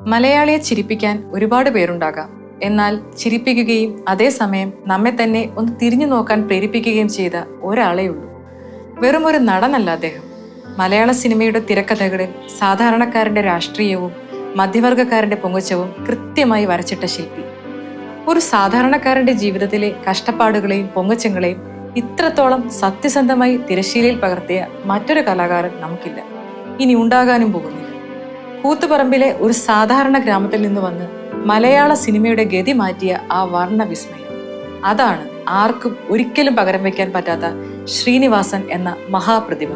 മലയാളിയെ ചിരിപ്പിക്കാൻ ഒരുപാട് പേരുണ്ടാകാം. എന്നാൽ ചിരിപ്പിക്കുകയും അതേസമയം നമ്മെ തന്നെ ഒന്ന് തിരിഞ്ഞു നോക്കാൻ പ്രേരിപ്പിക്കുകയും ചെയ്ത ഒരാളേ ഉള്ളൂ. വെറും ഒരു നടനല്ല അദ്ദേഹം. മലയാള സിനിമയുടെ തിരക്കഥകളിൽ സാധാരണക്കാരന്റെ രാഷ്ട്രീയവും മധ്യവർഗക്കാരന്റെ പൊങ്ങച്ചവും കൃത്യമായി വരച്ചിട്ട ശില്പി. ഒരു സാധാരണക്കാരന്റെ ജീവിതത്തിലെ കഷ്ടപ്പാടുകളെയും പൊങ്ങച്ചങ്ങളെയും ഇത്രത്തോളം സത്യസന്ധമായി തിരശ്ശീലയിൽ പകർത്തിയ മറ്റൊരു കലാകാരൻ നമുക്കില്ല. ഇനി ഉണ്ടാകാനും പോകുന്നില്ല. കൂത്തുപറമ്പിലെ ഒരു സാധാരണ ഗ്രാമത്തിൽ നിന്ന് വന്ന് മലയാള സിനിമയുടെ ഗതി മാറ്റിയ ആ വർണ വിസ്മയം അതാണ് ആർക്കും ഒരിക്കലും പകരം വയ്ക്കാൻ പറ്റാത്ത ശ്രീനിവാസൻ എന്ന മഹാപ്രതിഭ.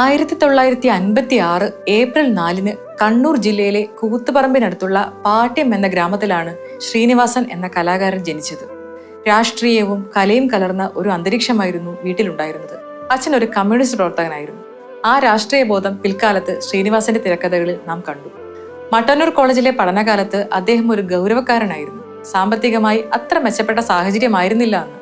ആയിരത്തി തൊള്ളായിരത്തി അൻപത്തി ആറ് ഏപ്രിൽ നാലിന് കണ്ണൂർ ജില്ലയിലെ കൂത്തുപറമ്പിനടുത്തുള്ള പാട്യം എന്ന ഗ്രാമത്തിലാണ് ശ്രീനിവാസൻ എന്ന കലാകാരൻ ജനിച്ചത്. രാഷ്ട്രീയവും കലയും കലർന്ന ഒരു അന്തരീക്ഷമായിരുന്നു വീട്ടിലുണ്ടായിരുന്നത്. അച്ഛൻ ഒരു കമ്മ്യൂണിസ്റ്റ് പ്രവർത്തകനായിരുന്നു. ആ രാഷ്ട്രീയ ബോധം പിൽക്കാലത്ത് ശ്രീനിവാസന്റെ തിരക്കഥകളിൽ നാം കണ്ടു. മട്ടന്നൂർ കോളേജിലെ പഠനകാലത്ത് അദ്ദേഹം ഒരു ഗൗരവക്കാരനായിരുന്നു. സാമ്പത്തികമായി അത്ര മെച്ചപ്പെട്ട സാഹചര്യമായിരുന്നില്ല അന്ന്.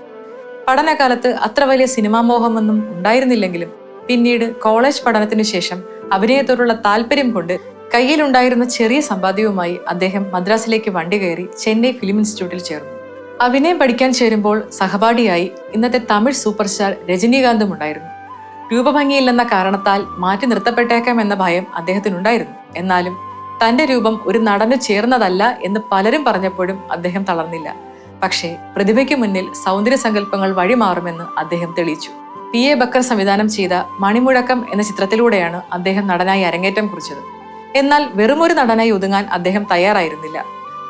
പഠനകാലത്ത് അത്ര വലിയ സിനിമാമോഹമൊന്നും ഉണ്ടായിരുന്നില്ലെങ്കിലും പിന്നീട് കോളേജ് പഠനത്തിനു ശേഷം അഭിനയത്തോടുള്ള താല്പര്യം കൊണ്ട് കയ്യിലുണ്ടായിരുന്ന ചെറിയ സമ്പാദ്യവുമായി അദ്ദേഹം മദ്രാസിലേക്ക് വണ്ടി കയറി ചെന്നൈ ഫിലിം ഇൻസ്റ്റിറ്റ്യൂട്ടിൽ ചേർന്നു. അഭിനയം പഠിക്കാൻ ചേരുമ്പോൾ സഹപാഠിയായി ഇന്നത്തെ തമിഴ് സൂപ്പർ സ്റ്റാർ രജനീകാന്തും ഉണ്ടായിരുന്നു. രൂപഭംഗിയില്ലെന്ന കാരണത്താൽ മാറ്റി നിർത്തപ്പെട്ടേക്കാം എന്ന ഭയം അദ്ദേഹത്തിനുണ്ടായിരുന്നു. എന്നാലും തന്റെ രൂപം ഒരു നടന് ചേർന്നതല്ല എന്ന് പലരും പറഞ്ഞപ്പോഴും അദ്ദേഹം തളർന്നില്ല. പക്ഷേ പ്രതിഭയ്ക്ക് മുന്നിൽ സൗന്ദര്യ സങ്കല്പങ്ങൾ വഴിമാറുമെന്ന് അദ്ദേഹം തെളിയിച്ചു. പി എ ബക്കർ സംവിധാനം ചെയ്ത മണിമുഴക്കം എന്ന ചിത്രത്തിലൂടെയാണ് അദ്ദേഹം നടനായി അരങ്ങേറ്റം കുറിച്ചത്. എന്നാൽ വെറുമൊരു നടനായി ഒതുങ്ങാൻ അദ്ദേഹം തയ്യാറായിരുന്നില്ല.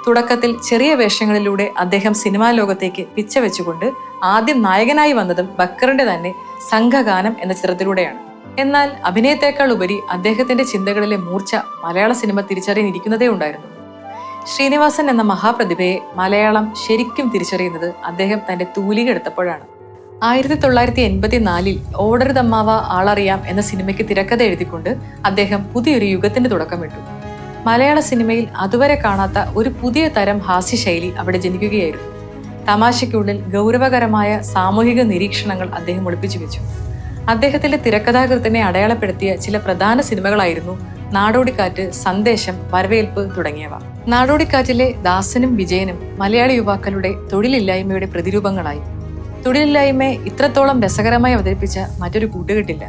തുടക്കത്തിൽ ചെറിയ വേഷങ്ങളിലൂടെ അദ്ദേഹം സിനിമാ ലോകത്തേക്ക് പിച്ചവെച്ചുകൊണ്ട് ആദ്യം നായകനായി വന്നതും ബക്കറിന്റെ തന്നെ സംഘഗാനം എന്ന ചിത്രത്തിലൂടെയാണ്. എന്നാൽ അഭിനയത്തെക്കാൾ ഉപരി അദ്ദേഹത്തിന്റെ ചിന്തകളിലെ മൂർച്ച മലയാള സിനിമ തിരിച്ചറിയാനിരിക്കുന്നതേ ഉണ്ടായിരുന്നു. ശ്രീനിവാസൻ എന്ന മഹാപ്രതിഭയെ മലയാളം ശരിക്കും തിരിച്ചറിയുന്നത് അദ്ദേഹം തന്റെ തൂലിക എടുത്തപ്പോഴാണ്. ആയിരത്തി തൊള്ളായിരത്തി എൺപത്തി നാലിൽ ഓടരുതമ്മാവ ആളറിയാം എന്ന സിനിമയ്ക്ക് തിരക്കഥ എഴുതിക്കൊണ്ട് അദ്ദേഹം പുതിയൊരു യുഗത്തിന് തുടക്കമിട്ടു മലയാള സിനിമയിൽ അതുവരെ കാണാത്ത ഒരു പുതിയ തരം ഹാസ്യശൈലി അവിടെ ജനിക്കുകയായിരുന്നു. തമാശയ്ക്കുള്ളിൽ ഗൗരവകരമായ സാമൂഹിക നിരീക്ഷണങ്ങൾ അദ്ദേഹം ഒളിപ്പിച്ചു വെച്ചു. അദ്ദേഹത്തിന്റെ തിരക്കഥാകൃത്തിനെ അടയാളപ്പെടുത്തിയ ചില പ്രധാന സിനിമകളായിരുന്നു നാടോടിക്കാറ്റ് സന്ദേശം വരവേൽപ്പ് തുടങ്ങിയവ. നാടോടിക്കാറ്റിലെ ദാസനും വിജയനും മലയാളി യുവാക്കളുടെ തൊഴിലില്ലായ്മയുടെ പ്രതിരൂപങ്ങളായി. തൊഴിലില്ലായ്മയെ ഇത്രത്തോളം രസകരമായി അവതരിപ്പിച്ച മറ്റൊരു കൂട്ടുകെട്ടില്ല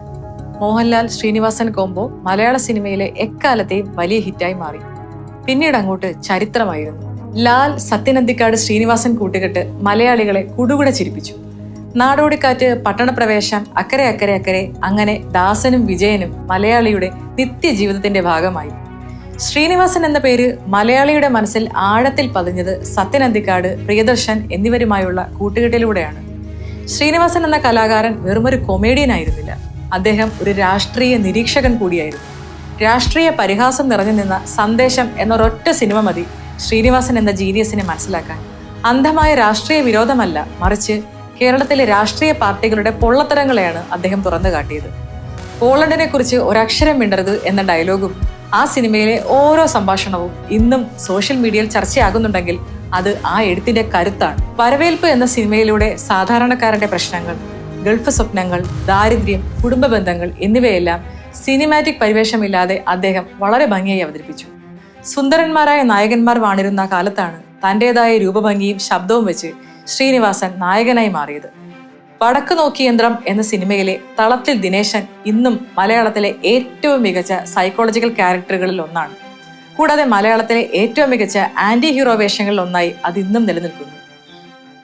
മോഹൻലാൽ ശ്രീനിവാസൻ കോംബോ മലയാള സിനിമയിലെ എക്കാലത്തെയും വലിയ ഹിറ്റായി മാറി. പിന്നീട് അങ്ങോട്ട് ചരിത്രമായിരുന്നു. ലാൽ സത്യനന്ദിക്കാട് ശ്രീനിവാസൻ കൂട്ടുകെട്ട് മലയാളികളെ കുടുകുട ചിരിപ്പിച്ചു. നാടോടിക്കാറ്റ് പട്ടണപ്രവേശം അക്കരെ അക്കരെ അക്കരെ അങ്ങനെ ദാസനും വിജയനും മലയാളിയുടെ നിത്യജീവിതത്തിന്റെ ഭാഗമായി. ശ്രീനിവാസൻ എന്ന പേര് മലയാളിയുടെ മനസ്സിൽ ആഴത്തിൽ പതിഞ്ഞത് സത്യനന്ദിക്കാട് പ്രിയദർശൻ എന്നിവരുമായുള്ള കൂട്ടുകെട്ടിലൂടെയാണ്. ശ്രീനിവാസൻ എന്ന കലാകാരൻ വെറുമൊരു കൊമേഡിയൻ ആയിരുന്നില്ല. അദ്ദേഹം ഒരു രാഷ്ട്രീയ നിരീക്ഷകൻ കൂടിയായിരുന്നു. രാഷ്ട്രീയ പരിഹാസം നിറഞ്ഞു നിന്ന സന്ദേശം എന്നൊരൊറ്റ സിനിമ മതി ശ്രീനിവാസൻ എന്ന ജീനിയസിനെ മനസ്സിലാക്കാൻ. അന്ധമായ രാഷ്ട്രീയ വിരോധമല്ല മറിച്ച് കേരളത്തിലെ രാഷ്ട്രീയ പാർട്ടികളുടെ പൊള്ളത്തരങ്ങളെയാണ് അദ്ദേഹം തുറന്നു കാട്ടിയത്. പോളണ്ടിനെ കുറിച്ച് ഒരക്ഷരം മിണ്ടരുത് എന്ന ഡയലോഗും ആ സിനിമയിലെ ഓരോ സംഭാഷണവും ഇന്നും സോഷ്യൽ മീഡിയയിൽ ചർച്ചയാകുന്നുണ്ടെങ്കിൽ അത് ആ എഴുത്തിന്റെ കരുത്താണ്. വരവേൽപ്പ് എന്ന സിനിമയിലൂടെ സാധാരണക്കാരന്റെ പ്രശ്നങ്ങൾ ഗൾഫ് സ്വപ്നങ്ങൾ ദാരിദ്ര്യം കുടുംബ ബന്ധങ്ങൾ എന്നിവയെല്ലാം സിനിമാറ്റിക് പരിവേഷമില്ലാതെ അദ്ദേഹം വളരെ ഭംഗിയായി അവതരിപ്പിച്ചു. സുന്ദരന്മാരായ നായകന്മാർ വാണിരുന്ന കാലത്താണ് തന്റേതായ രൂപഭംഗിയും ശബ്ദവും വെച്ച് ശ്രീനിവാസൻ നായകനായി മാറിയത്. വടക്ക് നോക്കി യന്ത്രം എന്ന സിനിമയിലെ തളത്തിൽ ദിനേശൻ ഇന്നും മലയാളത്തിലെ ഏറ്റവും മികച്ച സൈക്കോളജിക്കൽ ക്യാരക്ടറുകളിൽ ഒന്നാണ്. കൂടാതെ മലയാളത്തിലെ ഏറ്റവും മികച്ച ആന്റി ഹീറോ വേഷങ്ങളിൽ ഒന്നായി അത് ഇന്നും നിലനിൽക്കുന്നു.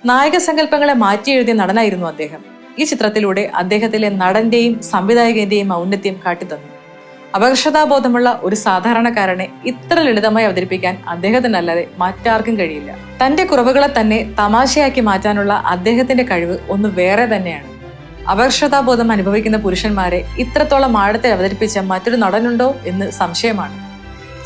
നായക സങ്കല്പങ്ങളെ മാറ്റി എഴുതിയ നടനായിരുന്നു അദ്ദേഹം. ഈ ചിത്രത്തിലൂടെ അദ്ദേഹത്തിലെ നടന്റെയും സംവിധായകന്റെയും ഔന്നത്യം കാട്ടിത്തന്നു. അപകർഷതാബോധമുള്ള ഒരു സാധാരണക്കാരനെ ഇത്ര ലളിതമായി അവതരിപ്പിക്കാൻ അദ്ദേഹത്തിനല്ലാതെ മറ്റാർക്കും കഴിയില്ല. തന്റെ കുറവുകളെ തന്നെ തമാശയാക്കി മാറ്റാനുള്ള അദ്ദേഹത്തിന്റെ കഴിവ് ഒന്ന് വേറെ തന്നെയാണ്. അപകർഷതാബോധം അനുഭവിക്കുന്ന പുരുഷന്മാരെ ഇത്രത്തോളം ആഴത്തെ അവതരിപ്പിച്ച മറ്റൊരു നടനുണ്ടോ എന്ന് സംശയമാണ്.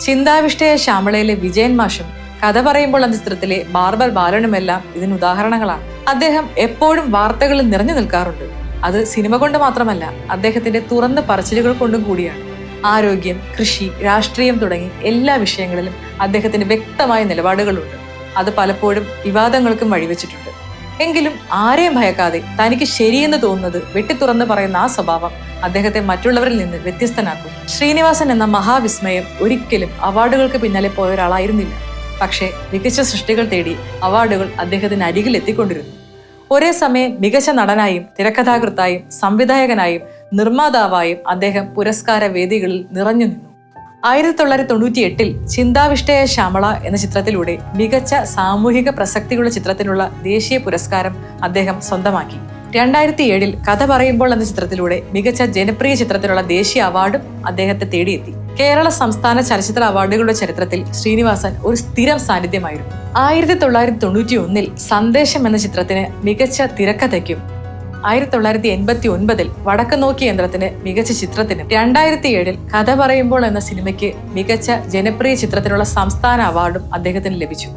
ചിന്താവിഷ്ടയ ശ്യാമളയിലെ വിജയൻ മാഷും കഥ പറയുമ്പോൾ എന്ന ചിത്രത്തിലെ ബാർബർ ബാലനുമെല്ലാം ഇതിന് ഉദാഹരണങ്ങളാണ്. അദ്ദേഹം എപ്പോഴും വാർത്തകളിൽ നിറഞ്ഞു നിൽക്കാറുണ്ട്. അത് സിനിമ കൊണ്ട് മാത്രമല്ല അദ്ദേഹത്തിന്റെ തുറന്ന പറച്ചിലുകൾ കൊണ്ടും കൂടിയാണ്. ആരോഗ്യം കൃഷി രാഷ്ട്രീയം തുടങ്ങി എല്ലാ വിഷയങ്ങളിലും അദ്ദേഹത്തിന് വ്യക്തമായ നിലപാടുകളുണ്ട്. അത് പലപ്പോഴും വിവാദങ്ങൾക്കും വഴിവെച്ചിട്ടുണ്ട്. എങ്കിലും ആരെയും ഭയക്കാതെ തനിക്ക് ശരിയെന്ന് തോന്നുന്നത് വെട്ടിത്തുറന്ന് പറയുന്ന ആ സ്വഭാവം അദ്ദേഹത്തെ മറ്റുള്ളവരിൽ നിന്ന് വ്യത്യസ്തനാക്കും. ശ്രീനിവാസൻ എന്ന മഹാവിസ്മയം ഒരിക്കലും അവാർഡുകൾക്ക് പിന്നാലെ പോയ ഒരാളായിരുന്നില്ല. പക്ഷേ മികച്ച സൃഷ്ടികൾ തേടി അവാർഡുകൾ അദ്ദേഹത്തിന് അരികിൽ എത്തിക്കൊണ്ടിരുന്നു. ഒരേ സമയം മികച്ച നടനായും തിരക്കഥാകൃത്തായും സംവിധായകനായും നിർമ്മാതാവായും അദ്ദേഹം പുരസ്കാര വേദികളിൽ നിറഞ്ഞു നിന്നു. ആയിരത്തി തൊള്ളായിരത്തി തൊണ്ണൂറ്റി എട്ടിൽ ചിന്താവിഷ്ടയ ശ്യാമള എന്ന ചിത്രത്തിലൂടെ മികച്ച സാമൂഹിക പ്രസക്തിയുള്ള ചിത്രത്തിനുള്ള ദേശീയ പുരസ്കാരം അദ്ദേഹം സ്വന്തമാക്കി. രണ്ടായിരത്തി ഏഴിൽ കഥ പറയുമ്പോൾ എന്ന ചിത്രത്തിലൂടെ മികച്ച ജനപ്രിയ ചിത്രത്തിനുള്ള ദേശീയ അവാർഡും അദ്ദേഹത്തെ തേടിയെത്തി. കേരള സംസ്ഥാന ചലച്ചിത്ര അവാർഡുകളുടെ ചരിത്രത്തിൽ ശ്രീനിവാസൻ ഒരു സ്ഥിരം സാന്നിധ്യമായിരുന്നു. ആയിരത്തി തൊള്ളായിരത്തി തൊണ്ണൂറ്റി ഒന്നിൽ സന്ദേശം എന്ന ചിത്രത്തിന് മികച്ച തിരക്കഥയ്ക്കും ആയിരത്തി തൊള്ളായിരത്തി എൺപത്തി ഒൻപതിൽ വടക്ക് നോക്കി യന്ത്രത്തിന് മികച്ച ചിത്രത്തിന് രണ്ടായിരത്തി ഏഴിൽ കഥ പറയുമ്പോൾ എന്ന സിനിമയ്ക്ക് മികച്ച ജനപ്രിയ ചിത്രത്തിനുള്ള സംസ്ഥാന അവാർഡും അദ്ദേഹത്തിന് ലഭിച്ചു.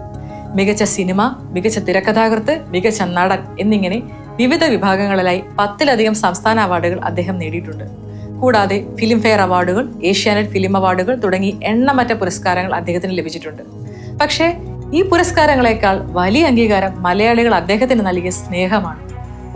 മികച്ച സിനിമ മികച്ച തിരക്കഥാകൃത്ത് മികച്ച നടൻ എന്നിങ്ങനെ വിവിധ വിഭാഗങ്ങളിലായി പത്തിലധികം സംസ്ഥാന അവാർഡുകൾ അദ്ദേഹം നേടിയിട്ടുണ്ട്. കൂടാതെ ഫിലിം ഫെയർ അവാർഡുകൾ ഏഷ്യാനെറ്റ് ഫിലിം അവാർഡുകൾ തുടങ്ങി എണ്ണമറ്റ പുരസ്കാരങ്ങൾ അദ്ദേഹത്തിന് ലഭിച്ചിട്ടുണ്ട്. പക്ഷേ ഈ പുരസ്കാരങ്ങളെക്കാൾ വലിയ അംഗീകാരം മലയാളികൾ അദ്ദേഹത്തിന് നൽകിയ സ്നേഹമാണ്.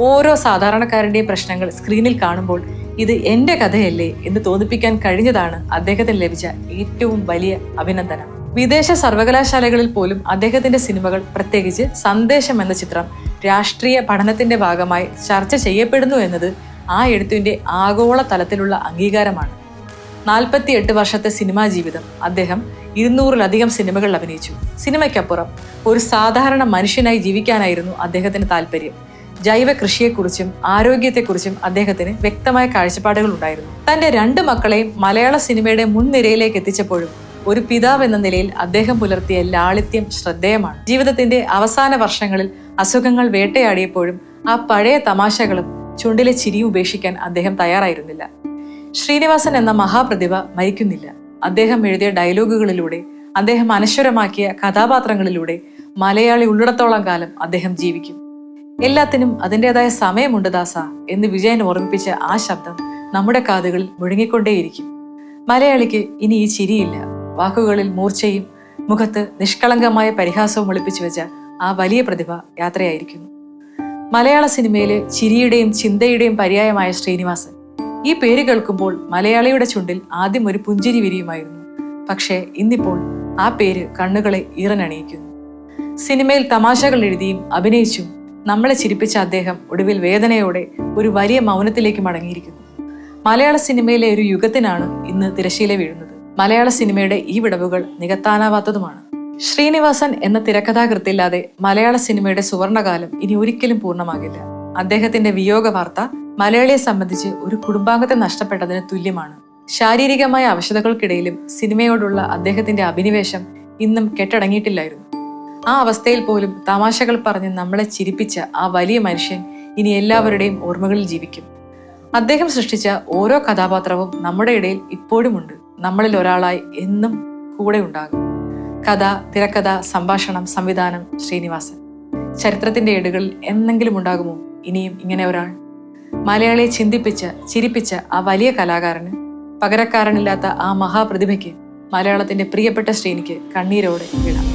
ഓരോ സാധാരണക്കാരുടെയും പ്രശ്നങ്ങൾ സ്ക്രീനിൽ കാണുമ്പോൾ ഇത് എന്റെ കഥയല്ലേ എന്ന് തോന്നിപ്പിക്കാൻ കഴിഞ്ഞതാണ് അദ്ദേഹത്തിന് ലഭിച്ച ഏറ്റവും വലിയ അഭിനന്ദനം. വിദേശ സർവകലാശാലകളിൽ പോലും അദ്ദേഹത്തിന്റെ സിനിമകൾ പ്രത്യേകിച്ച് സന്ദേശം എന്ന ചിത്രം രാഷ്ട്രീയ പഠനത്തിന്റെ ഭാഗമായി ചർച്ച ചെയ്യപ്പെടുന്നു എന്നത് ആ എഴുത്തിന്റെ ആഗോള തലത്തിലുള്ള അംഗീകാരമാണ്. നാൽപ്പത്തി എട്ട് വർഷത്തെ സിനിമാ ജീവിതം അദ്ദേഹം ഇരുന്നൂറിലധികം സിനിമകളിൽ അഭിനയിച്ചു. സിനിമയ്ക്കപ്പുറം ഒരു സാധാരണ മനുഷ്യനായി ജീവിക്കാനായിരുന്നു അദ്ദേഹത്തിന് താല്പര്യം ജൈവ കൃഷിയെക്കുറിച്ചും ആരോഗ്യത്തെക്കുറിച്ചും അദ്ദേഹത്തിന് വ്യക്തമായ കാഴ്ചപ്പാടുകൾ ഉണ്ടായിരുന്നു. തന്റെ രണ്ട് മക്കളെയും മലയാള സിനിമയുടെ മുൻനിരയിലേക്ക് എത്തിച്ചപ്പോഴും ഒരു പിതാവ് എന്ന നിലയിൽ അദ്ദേഹം പുലർത്തിയ ലാളിത്യം ശ്രദ്ധേയമാണ്. ജീവിതത്തിന്റെ അവസാന വർഷങ്ങളിൽ അസുഖങ്ങൾ വേട്ടയാടിയപ്പോഴും ആ പഴയ തമാശകളും ചുണ്ടിലെ ചിരിയും ഉപേക്ഷിക്കാൻ അദ്ദേഹം തയ്യാറായിരുന്നില്ല. ശ്രീനിവാസൻ എന്ന മഹാപ്രതിഭ മരിക്കുന്നില്ല. അദ്ദേഹം എഴുതിയ ഡയലോഗുകളിലൂടെ അദ്ദേഹം അനശ്വരമാക്കിയ കഥാപാത്രങ്ങളിലൂടെ മലയാളി ഉള്ളിടത്തോളം കാലം അദ്ദേഹം ജീവിക്കും. എല്ലാത്തിനും അതിന്റെതായ സമയമുണ്ട് ദാസ എന്ന് വിജയൻ ഓർമ്മിപ്പിച്ച ആ ശബ്ദം നമ്മുടെ കാതുകളിൽ മുഴങ്ങിക്കൊണ്ടേയിരിക്കും മലയാളിക്ക് ഇനി ഈ ചിരിയില്ല. വാക്കുകളിൽ മൂർച്ചയും മുഖത്ത് നിഷ്കളങ്കമായ പരിഹാസവും ഒളിപ്പിച്ചു വെച്ച ആ വലിയ പ്രതിഭ യാത്രയായിരിക്കുന്നു. മലയാള സിനിമയിലെ ചിരിയുടെയും ചിന്തയുടെയും പര്യായമായ ശ്രീനിവാസൻ. ഈ പേര് കേൾക്കുമ്പോൾ മലയാളിയുടെ ചുണ്ടിൽ ആദ്യം ഒരു പുഞ്ചിരി വിരിയുമായിരുന്നു. പക്ഷേ ഇന്നിപ്പോൾ ആ പേര് കണ്ണുകളെ ഈറനണിയിക്കുന്നു. സിനിമയിൽ തമാശകൾ എഴുതിയും അഭിനയിച്ചും നമ്മളെ ചിരിപ്പിച്ച അദ്ദേഹം ഒടുവിൽ വേദനയോടെ ഒരു വലിയ മൗനത്തിലേക്ക് മടങ്ങിയിരിക്കുന്നു. മലയാള സിനിമയിലെ ഒരു യുഗത്തിനാണ് ഇന്ന് തിരശീല വീഴുന്നത്. മലയാള സിനിമയുടെ ഈ വിടവുകൾ നികത്താനാവാത്തതുമാണ്. ശ്രീനിവാസൻ എന്ന തിരക്കഥാകൃത്തില്ലാതെ മലയാള സിനിമയുടെ സുവർണകാലം ഇനി ഒരിക്കലും പൂർണമാകില്ല. അദ്ദേഹത്തിന്റെ വിയോഗ വാർത്ത മലയാളിയെ സംബന്ധിച്ച് ഒരു കുടുംബാംഗത്തെ നഷ്ടപ്പെട്ടതിന് തുല്യമാണ്. ശാരീരികമായ അവശതകൾക്കിടയിലും സിനിമയോടുള്ള അദ്ദേഹത്തിന്റെ അഭിനിവേശം ഇന്നും കെട്ടടങ്ങിയിട്ടില്ലായിരുന്നു. ആ അവസ്ഥയിൽ പോലും തമാശകൾ പറഞ്ഞ് നമ്മളെ ചിരിപ്പിച്ച ആ വലിയ മനുഷ്യൻ ഇനി എല്ലാവരുടെയും ഓർമ്മകളിൽ ജീവിക്കും. അദ്ദേഹം സൃഷ്ടിച്ച ഓരോ കഥാപാത്രവും നമ്മുടെ ഇടയിൽ ഇപ്പോഴുമുണ്ട്. നമ്മളിൽ ഒരാളായി എന്നും കൂടെ ഉണ്ടാകും. കഥ തിരക്കഥ സംഭാഷണം സംവിധാനം ശ്രീനിവാസൻ. ചരിത്രത്തിന്റെ ഏടുകളിൽ എന്തെങ്കിലും ഉണ്ടാകുമോ? ഇനിയും ഇങ്ങനെ ഒരാൾ? മലയാളിയെ ചിന്തിപ്പിച്ച ചിരിപ്പിച്ച ആ വലിയ കലാകാരന് പകരക്കാരനില്ലാത്ത ആ മഹാപ്രതിഭയ്ക്ക് മലയാളത്തിന്റെ പ്രിയപ്പെട്ട ശ്രീനിക്ക് കണ്ണീരോടെ വിടാം.